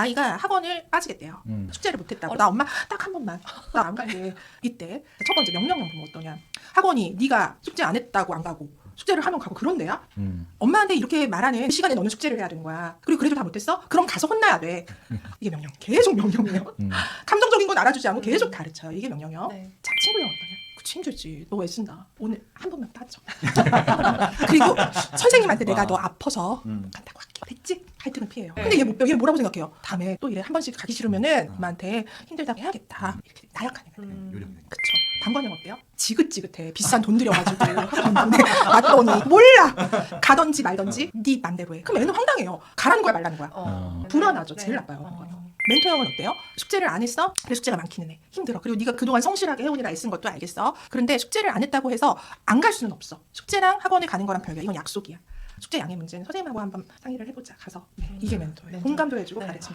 아이가 학원을 빠지겠대요. 음. 숙제를 못했다고. 나 엄마 딱 한 번만 나 안 갈래. 이때 첫 번째 명령형 보면 어떠냐. 학원이 네가 숙제 안 했다고 안 가고 숙제를 하면 가고 그런 데야? 음. 엄마한테 이렇게 말하는 시간에 너는 숙제를 해야 되는 거야. 그리고 그래도 다 못했어? 그럼 가서 혼나야 돼. 이게 명령. 계속 명령이에요. 음. 감정적인 건 알아주지 않고 계속 가르쳐요. 이게 명령이요. 네. 자, 친구형 어떠냐? 그치 힘들지. 너왜 쓴다? 오늘 한 번만 빠져. 그리고 선생님한테 내가 너 아파서 음. 간다고 할게. 됐지? 갈등을 피해요. 네. 근데 얘, 뭐, 얘 뭐라고 생각해요? 다음에 또 이래 한 번씩 가기 싫으면은 엄마한테 힘들다고 해야겠다. 이렇게 나약한 애가 돼요. 음. 요령. 그쵸. 방관형 어때요? 지긋지긋해. 비싼 돈 들여가지고 학원 보내 왔더니 몰라. 가던지 말던지 네 맘대로 해. 그럼 애는 황당해요. 가라는 거야 말라는 거야. 어. 불안하죠. 네. 제일 나빠요. 어. 방관형. 멘토 형은 어때요? 숙제를 안 했어? 그래 숙제가 많기는 해. 힘들어. 그리고 네가 그동안 성실하게 해오느라 애쓴 것도 알겠어. 그런데 숙제를 안 했다고 해서 안 갈 수는 없어. 숙제랑 학원에 가는 거랑 별개야. 이건 약속이야. 숙제 양의 문제는 선생님하고 한번 상의를 해보자. 가서 네, 이게 멘토예요. 멘토. 공감도 해주고 네. 가르침도